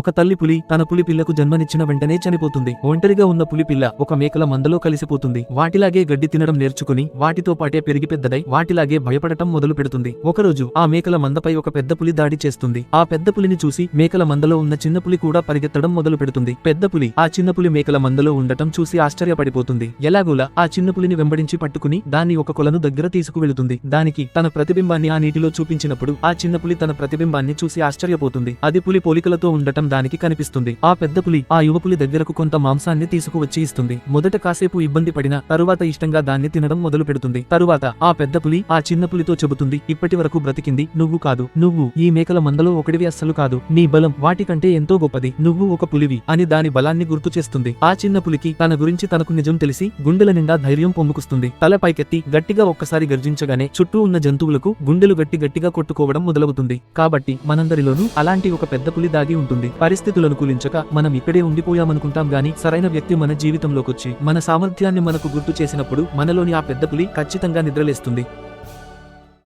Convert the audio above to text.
ఒక తల్లి పులి తన పులి పిల్లకు జన్మనిచ్చిన వెంటనే చనిపోతుంది. ఒంటరిగా ఉన్న పులి పిల్ల ఒక మేకల మందలో కలిసిపోతుంది. వాటిలాగే గడ్డి తినడం నేర్చుకుని వాటితో పాటే పెరిగి పెద్దదై వాటిలాగే భయపడటం మొదలు పెడుతుంది. ఒకరోజు ఆ మేకల మందపై ఒక పెద్ద పులి దాడి చేస్తుంది. ఆ పెద్ద పులిని చూసి మేకల మందలో ఉన్న చిన్న పులి కూడా పరిగెత్తడం మొదలు పెడుతుంది. పెద్ద పులి ఆ చిన్న పులి మేకల మందలో ఉండటం చూసి ఆశ్చర్యపడిపోతుంది. ఎలాగోలా ఆ చిన్న పులిని వెంబడించి పట్టుకుని దాన్ని ఒక కొలను దగ్గర తీసుకువెళుతుంది. దానికి తన ప్రతిబింబాన్ని ఆ నీటిలో చూపించినప్పుడు ఆ చిన్న పులి తన ప్రతిబింబాన్ని చూసి ఆశ్చర్యపోతుంది. అది పులి పోలికలతో ఉండటం దానికి కనిపిస్తుంది. ఆ పెద్ద పులి ఆ యువ పులి దగ్గరకు కొంత మాంసాన్ని తీసుకువచ్చి ఇస్తుంది. మొదట కాసేపు ఇబ్బంది పడిన తరువాత ఇష్టంగా దాన్ని తినడం మొదలు పెడుతుంది. తరువాత ఆ పెద్ద పులి ఆ చిన్న పులితో చెబుతుంది ఇప్పటి వరకు బ్రతికింది. నువ్వు కాదు. నువ్వు ఈ మేకల మందలో ఒకటివి అస్సలు కాదు. నీ బలం వాటికంటే ఎంతో గొప్పది. నువ్వు ఒక పులివి అని దాని బలాన్ని గుర్తు చేస్తుంది. ఆ చిన్న పులికి తన గురించి తనకు నిజం తెలిసి గుండెల నిండా ధైర్యం పొమ్ముకుస్తుంది తల పైకెత్తి గట్టిగా ఒక్కసారి గర్జించగానే చుట్టూ ఉన్న జంతువులకు గుండెలు గట్టి గట్టిగా కొట్టుకోవడం మొదలవుతుంది. కాబట్టి మనందరిలోనూ అలాంటి ఒక పెద్ద పులి దాగి ఉంటుంది. పరిస్థితులు అనుకూలించక మనం ఇక్కడే ఉండిపోయామనుకుంటాం గాని సరైన వ్యక్తి మన జీవితంలోకొచ్చి మన సామర్థ్యాన్ని మనకు గుర్తు చేసినప్పుడు మనలోని ఆ పెద్ద పులి ఖచ్చితంగా నిద్రలేస్తుంది.